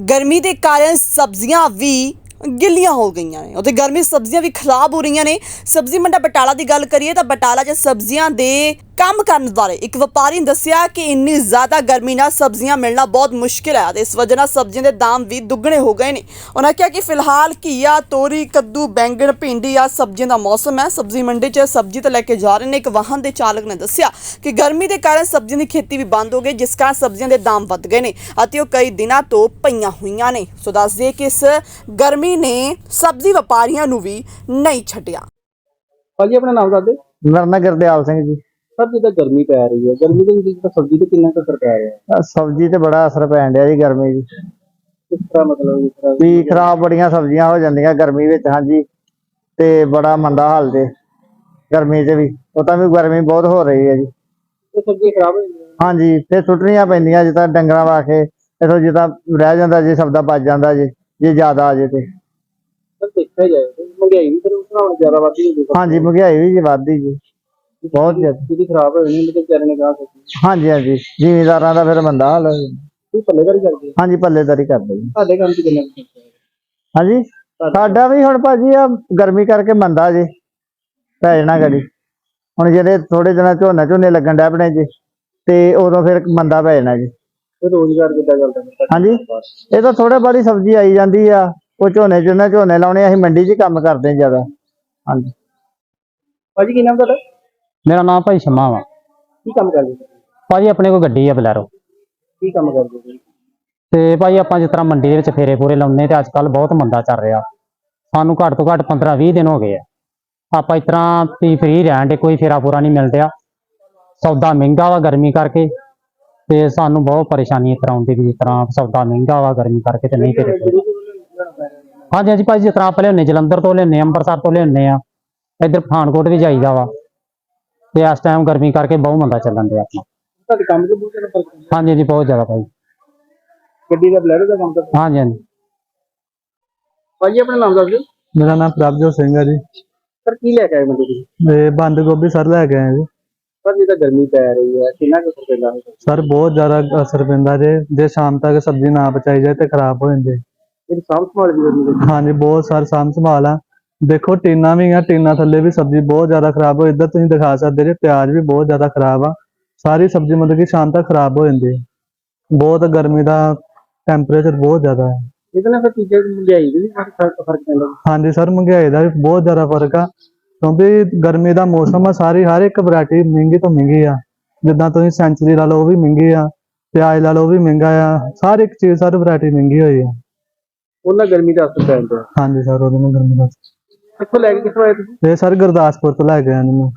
ਗਰਮੀ ਦੇ ਕਾਰਨ ਸਬਜ਼ੀਆਂ ਵੀ ਗਿੱਲੀਆਂ ਹੋ ਗਈਆਂ ਨੇ। ਉਤੇ ਗਰਮੀ ਸਬਜ਼ੀਆਂ ਵੀ ਖਰਾਬ ਹੋ ਰਹੀਆਂ ਨੇ। ਸਬਜ਼ੀ ਮੰਡਾ ਬਟਾਲਾ ਦੀ ਗੱਲ ਕਰੀਏ ਤਾਂ ਬਟਾਲਾ 'ਚ ਸਬਜ਼ੀਆਂ ਦੇ ਕੰਮ ਕਰਨ ਬਾਰੇ ਇੱਕ ਵਪਾਰੀ ਨੇ ਦੱਸਿਆ ਕਿ ਇੰਨੀ ਜ਼ਿਆਦਾ ਗਰਮੀ ਨਾਲ ਸਬਜ਼ੀਆਂ ਮਿਲਣਾ ਬਹੁਤ ਮੁਸ਼ਕਿਲ ਹੈ ਤੇ ਇਸ ਵਜ੍ਹਾ ਨਾਲ ਸਬਜ਼ੀਆਂ ਦੇ ਦਾਮ ਵੀ ਦੁੱਗਣੇ ਹੋ ਗਏ ਨੇ। ਉਹਨਾਂ ਕਿਹਾ ਕਿ ਫਿਲਹਾਲ ਘੀਆ ਤੋਰੀ ਕੱਦੂ ਬੈਂਗਣ ਭਿੰਡੀ ਆ ਸਬਜ਼ੀਆਂ ਦਾ ਮੌਸਮ ਹੈ। ਸਬਜ਼ੀ ਮੰਡੀ 'ਚ ਸਬਜ਼ੀ ਤਾਂ ਲੈ ਕੇ ਜਾ ਰਹੇ ਨੇ ਇੱਕ ਵਾਹਨ ਦੇ ਚਾਲਕ ਨੇ ਦੱਸਿਆ ਕਿ ਗਰਮੀ ਦੇ ਕਾਰਨ ਸਬਜ਼ੀਆਂ ਦੀ ਖੇਤੀ ਵੀ ਬੰਦ ਹੋ ਗਈ ਜਿਸ ਕਾਰਨ ਸਬਜ਼ੀਆਂ ਦੇ ਦਾਮ ਵੱਧ ਗਏ ਨੇ ਅਤੇ ਉਹ ਕਈ ਦਿਨਾਂ ਤੋਂ ਪਈਆਂ ਹੋਈਆਂ ਨੇ। ਸੋ ਦੱਸ ਦਈਏ ਕਿ ਇਸ ਗਰਮੀ ਨੇ ਸਬਜ਼ੀ ਵਪਾਰੀਆਂ ਨੂੰ ਵੀ ਨਹੀਂ ਛੱਡਿਆ। ਭਾਜੀ ਆਪਣਾ ਨਾਮ ਦੱਸ ਦਿਓ। ਮੇਰਾ ਨਾਂ ਗੁਰਦਿਆਲ ਸਿੰਘ ਜੀ। ਸਰ ਜਿੱਦਾਂ ਗਰਮੀ ਪੈ ਰਹੀ ਹੈ ਗਰਮੀ ਦੇ ਵਿੱਚ ਜਿਹੜਾ ਸਬਜ਼ੀ ਤੇ ਕਿੰਨਾ ਕੁ ਅਸਰ ਪੈ ਰਿਹਾ ਹੈ? ਆਹ ਸਬਜ਼ੀ ਤੇ ਬੜਾ ਅਸਰ ਪੈਣ ਡਿਆ ਜੀ ਗਰਮੀ ਜੀ ਕਿਸ ਤਰ੍ਹਾਂ ਮਤਲਬ ਤਰ੍ਹਾਂ ਵੀ ਖਰਾਬ ਬੜੀਆਂ ਸਬਜ਼ੀਆਂ ਹੋ ਜਾਂਦੀਆਂ ਗਰਮੀ ਵਿੱਚ ਹਾਂਜੀ। ਤੇ ਬੜਾ ਮੰਦਾ ਹਾਲ ਜੇ ਗਰਮੀ 'ਚ ਵੀ ਉਹ ਤਾਂ ਵੀ ਗਰਮੀ ਬਹੁਤ ਹੋ ਰਹੀ ਹੈ ਜੀ। ਇਹ ਸਬਜ਼ੀ ਖਰਾਬ ਹੋ ਜਾਂਦੀ ਹੈ ਹਾਂਜੀ ਤੇ ਸੁੱਟਣੀਆਂ ਪੈਂਦੀਆਂ ਜਿੱਦਾਂ ਡੰਗਰਾਂ ਵਾਸਤੇ। ਇਥੋਂ ਜਿੱਦਾਂ ਰਹਿ ਜਾਂਦਾ ਜੀ ਸਬਦਾ ਬਚ ਜਾਂਦਾ ਜੀ ਜੇ ਜ਼ਿਆਦਾ ਆ ਜੇ ਤੇ। ਸਰ ਦੇਖਿਆ ਜਾਏ ਤੇ ਮਹਿੰਗਾਈ ਵੀ ਫਿਰ ਉਸ ਨਾਲ ਜ਼ਿਆਦਾ ਹੁੰਦੀ ਹੈ ਹਾਂਜੀ ਮਹਿੰਗਾਈ ਵੀ ਜੀ ਵੱਧਦੀ ਜੀ। ਬਹੁਤ ਜ਼ਿਆਦਾ। ਜਿਹਦੀ ਖਰਾਬ ਹੋਈ ਨਹੀਂ ਤੇ ਵਿਚਾਰੇ ਨੇ ਸਕਦੀ ਹਾਂਜੀ ਹਾਂਜੀ। ਜ਼ਿਮੀਦਾਰਾਂ ਦਾ ਫਿਰ ਮੰਦਾ ਹਾਲ ਹੋ। ਤੂੰ ਪੱਲੇ ਕਰ ਕਰਦੀ ਹੈ? ਹਾਂਜੀ ਪੱਲੇਦਾਰੀ ਕਰਦੇ ਜੀ ਤੁਹਾਡੇ ਕੰਮ 'ਚ ਕਿੰਨਾ ਕੁ ਖਰਚਾ ਹਾਂਜੀ ਸਾਡਾ ਵੀ ਹੁਣ ਭਾਜੀ ਆ ਗਰਮੀ ਕਰਕੇ ਮੰਦਾ ਜੀ ਪੈ ਜਾਣਾ ਗੜੀ ਹੁਣ ਜਿਹੜੇ ਥੋੜੇ ਦਿਨਾਂ ਝੋਨਾ ਝੋਨੇ ਲੱਗਣ ਡੈ ਪਣੇ ਜੀ ਤੇ ਉਦੋਂ ਫਿਰ ਮੰਦਾ ਪੈ ਜਾਣਾ ਜੀ। ਫਿਰ ਰੋਜ਼ਗਾਰ ਕਿੱਦਾਂ ਕਰਦਾ ਹੈ ਹਾਂਜੀ ਇਹ ਤਾਂ ਥੋੜੇ ਬਾਰੀ ਸਬਜ਼ੀ ਆਈ ਜਾਂਦੀ ਆ ਉਹ ਝੋਨੇ ਝੋਨੇ ਝੋਨੇ ਲਾਉਣੇ ਅਸੀਂ ਮੰਡੀ 'ਚ ਹੀ ਕੰਮ ਕਰਦੇ ਜ਼ਿਆਦਾ। ਹਾਂਜੀ। ਭਾਜੀ ਕੀ ਨਾਮ ਤੁਹਾਡਾ? ਮੇਰਾ ਨਾਮ ਭਾਈ ਸ਼ਮਾ ਵਾ। ਕੀ ਕੰਮ ਕਰਦੇ? ਭਾਜੀ ਆਪਣੇ ਕੋਲ ਗੱਡੀ ਆ ਬਲੈਰੋ। ਕੀ ਕੰਮ ਕਰਦੇ ਤੇ ਭਾਜੀ ਆਪਾਂ ਜਿਸ ਤਰ੍ਹਾਂ ਮੰਡੀ ਦੇ ਵਿੱਚ ਫੇਰੇ ਪੂਰੇ ਲਾਉਂਦੇ ਤੇ ਅੱਜ ਕੱਲ ਬਹੁਤ ਮੰਦਾ ਚੱਲ ਰਿਹਾ। ਸਾਨੂੰ ਘੱਟ ਤੋਂ ਘੱਟ 15 20 ਦਿਨ ਹੋ ਗਏ ਆ। ਆਪਾਂ ਇਸ ਤਰ੍ਹਾਂ ਵੀ ਫ੍ਰੀ ਰਹਿਣ ਦੇ ਕੋਈ ਫੇਰਾ ਪੂਰਾ ਨਹੀਂ ਮਿਲਦਿਆ। ਸੌਦਾ ਮਹਿੰਗਾ ਵਾ ਗਰਮੀ ਕਰਕੇ ਤੇ ਸਾਨੂੰ ਬਹੁਤ ਪਰੇਸ਼ਾਨੀ ਇਸ ਤਰ੍ਹਾਂ ਆਉਂਦੀ ਵੀ ਜਿਸ ਤਰ੍ਹਾਂ ਸੌਦਾ ਮਹਿੰਗਾ ਵਾ ਗਰਮੀ ਕਰਕੇ ਤੇ ਨਹੀਂ ਫੇਰੇ ਹਾਂਜੀ ਹਾਂਜੀ ਭਾਜੀ ਜਿਸ ਤਰ੍ਹਾਂ ਆਪਾਂ ਲਿਆਉਂਦੇ ਜਲੰਧਰ ਤੋਂ ਲਿਆਉਂਦੇ ਅੰਮ੍ਰਿਤਸਰ ਤੋਂ ਲਿਆਉਂਦੇ ਆ। ਇੱਧਰ ਪਠਾਨਕੋਟ ਵੀ ਜਾਈਦਾ ਵਾ। ਤੇ ਇਸ ਟਾਈਮ ਗਰਮੀ ਕਰਕੇ ਬਹੁਤ ਮੰਦਾ ਚੱਲਣ ਡਿਆ ਆਪਣਾ। ਤੁਹਾਡੇ ਕੰਮ 'ਚ ਬਹੁਤ ਜ਼ਿਆਦਾ ਫ਼ਰਕ ਹੈ ਹਾਂਜੀ ਹਾਂਜੀ ਬਹੁਤ ਜ਼ਿਆਦਾ ਭਾਈ। ਗੱਡੀ ਦਾ ਬਲੈਰੋ ਦਾ ਕੰਮ ਕਰਦਾ। ਹਾਂਜੀ ਹਾਂਜੀ। ਭਾਜੀ ਆਪਣਾ ਨਾਮ ਦੱਸ ਦਿਓ। ਮੇਰਾ ਨਾਮ ਪ੍ਰਭਜੋਤ ਸਿੰਘ ਹੈ ਜੀ। ਸਰ ਕੀ ਲੈ ਕੇ ਆਏ ਮੰਡੀ ਤੁਸੀਂ? ਤੇ ਬੰਦ ਗੋਭੀ ਸਰ ਲੈ ਕੇ ਆਏ ਜੀ। ਸਰ ਜਿੱਦਾਂ ਗਰਮੀ ਪੈ ਰਹੀ ਹੈ ਕਿੰਨਾ ਕੁ ਅਸਰ ਪੈਂਦਾ ਹੈ ਸਰ ਬਹੁਤ ਜ਼ਿਆਦਾ ਅਸਰ ਪੈਂਦਾ ਜੇ ਜੇ ਸ਼ਾਮ ਤੱਕ ਸਬਜ਼ੀ ਨਾ ਬਚਾਈ ਜਾਏ ਤੇ ਖਰਾਬ ਹੋ ਜਾਂਦੇ। ਇਹ ਸਾਂਭ ਸੰਭਾਲ ਵੀ ਹਾਂਜੀ ਬਹੁਤ ਸਾਰ ਸਾਂਭ ਸੰਭਾਲ ਆ। ਦੇਖੋ ਟੀਨਾ ਵੀ ਆ ਟੀਨਾ ਥੱਲੇ ਵੀ ਸਬਜ਼ੀ ਬਹੁਤ ਜ਼ਿਆਦਾ ਖਰਾਬ ਹੋ ਇੱਧਰ ਤੁਸੀਂ ਦਿਖਾ ਸਕਦੇ ਜੇ ਪਿਆਜ਼ ਵੀ ਬਹੁਤ ਜ਼ਿਆਦਾ ਖਰਾਬ ਆ ਸਾਰੀ ਸਬਜ਼ੀ ਮਤਲਬ ਕਿ ਸ਼ਾਮ ਤੱਕ ਖਰਾਬ ਹੋ ਜਾਂਦੀ ਹੈ ਬਹੁਤ ਗਰਮੀ ਦਾ ਟੈਂਪਰੇਚਰ ਬਹੁਤ ਜ਼ਿਆਦਾ ਹੈ ਇਹਦੇ ਨਾਲ ਫਿਰ ਚੀਜ਼ਾਂ ਦੀ ਮਹਿੰਗਾਈ ਦੇ ਵੀ ਫ਼ਰਕ ਫ਼ਰਕ ਪੈਂਦਾ ਹੈ। ਹਾਂਜੀ ਸਰ ਮਹਿੰਗਾਈ ਦਾ ਵੀ ਬਹੁਤ ਜ਼ਿਆਦਾ ਫ਼ਰਕ ਆ ਕਿਉਂਕਿ ਗਰਮੀ ਦਾ ਮੌਸਮ ਆ ਸਾਰੀ ਹਰ ਇੱਕ ਵੈਰਾਈਟੀ ਮਹਿੰਗੀ ਤੋਂ ਮਹਿੰਗੀ ਆ ਜਿੱਦਾਂ ਤੁਸੀਂ ਸੈਂਚਰੀ ਲਾ ਲਓ ਉਹ ਵੀ ਮਹਿੰਗੀ ਆ ਪਿਆਜ਼ ਲਾ ਲਓ ਉਹ ਵੀ ਮਹਿੰਗਾ ਆ ਹਰ ਇੱਕ ਚੀਜ਼ ਸਰ ਵੈਰਾਈਟੀ ਮਹਿੰਗੀ ਹੋਈ ਆ ਉਹਨਾਂ ਗਰਮੀ ਦਾ ਅਸਰ ਪੈਂਦਾ ਹੈ। ਹਾਂਜੀ ਸਰ ਉਹਦੇ ਨਾਲ ਗਰਮੀ ਦਾ ਕਿੱਥੋਂ ਲੈ ਕੇ ਕਿੱਥੋਂ ਆਏ ਤੁਸੀਂ? ਇਹ ਸਰ ਗੁਰਦਾਸਪੁਰ ਤੋਂ ਲੈ ਕੇ ਆਏ ਨੇ ਮੈਂ